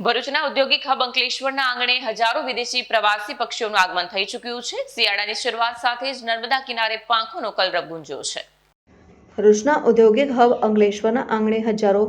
ભરૂચના ઔદ્યોગિક હબ અંકલેશ્વરના આંગણે હજારો વિદેશી પ્રવાસી પક્ષીઓનું આગમન થઈ ચૂક્યું છે. શિયાળાની શરૂઆત સાથે જ નર્મદા કિનારે પાંખોનો કલરવ ગુંજ્યો છે. ભરૂચના ઔદ્યોગિક હબ અંકલેશ્વરના આંગણે હજારો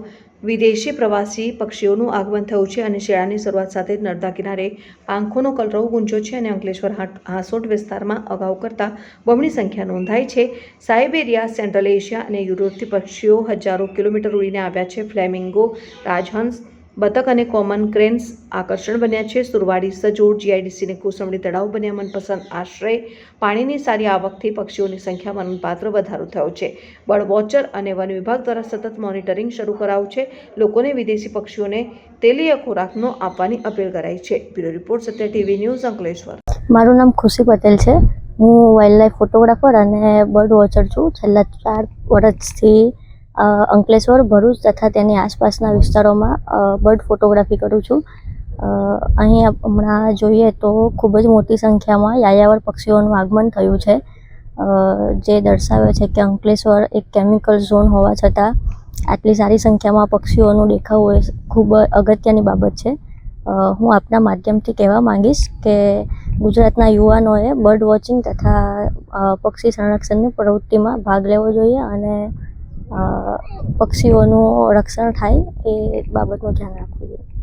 વિદેશી પ્રવાસી પક્ષીઓનું આગમન થયું છે અને શિયાળાની શરૂઆત સાથે જ નર્મદા કિનારે પાંખોનો કલરવ ગુંજ્યો છે અને અંકલેશ્વર હાંસોટ વિસ્તારમાં અગાઉ કરતાં બમણી સંખ્યા નોંધાઈ છે. સાઇબેરિયા સેન્ટ્રલ એશિયા અને યુરોપથી પક્ષીઓ હજારો કિલોમીટર ઉડીને આવ્યા છે. ફ્લેમિંગો, રાજહંસ બતક અને કોમન ક્રેન્સ આકર્ષણ બન્યા છે. સુરવાડી, સજોડ જીઆઈડીસીને કોસંબડી તળાવ બન્યા. મનપસંદ આશ્રય પાણીની સારી આવકથી પક્ષીઓની સંખ્યામાં નોંધપાત્ર વધારો થયો છે. બર્ડ વોચર અને વન વિભાગ દ્વારા સતત મોનિટરિંગ શરૂ કરાયું છે. લોકોને વિદેશી પક્ષીઓને તેલીય ખોરાકનો આપવાની અપીલ કરાઈ છે. Bureau report, Satya TV news, Ankleshwar. મારું નામ ખુશી પટેલ છે. હું વાઇલ્ડ લાઈફ ફોટોગ્રાફર અને બર્ડ વોચર છું. છેલ્લા ચાર વર્ષથી અંકલેશ્વર, ભરૂચ તથા તેની આસપાસના વિસ્તારોમાં બર્ડ ફોટોગ્રાફી કરું છું. અહીં હમણાં જોઈએ તો ખૂબ જ મોટી સંખ્યામાં યાયાવર પક્ષીઓનું આગમન થયું છે. જે દર્શાવે છે કે અંકલેશ્વર એક કેમિકલ ઝોન હોવા છતાં આટલી સારી સંખ્યામાં પક્ષીઓનું દેખાવું એ ખૂબ અગત્યની બાબત છે. હું આપના માધ્યમથી કહેવા માંગીશ કે ગુજરાતના યુવાનોએ બર્ડ વોચિંગ તથા પક્ષી સંરક્ષણની પ્રવૃત્તિમાં ભાગ લેવો જોઈએ અને પક્ષીઓનું રક્ષણ થાય એ બાબતનું ધ્યાન રાખવું જોઈએ.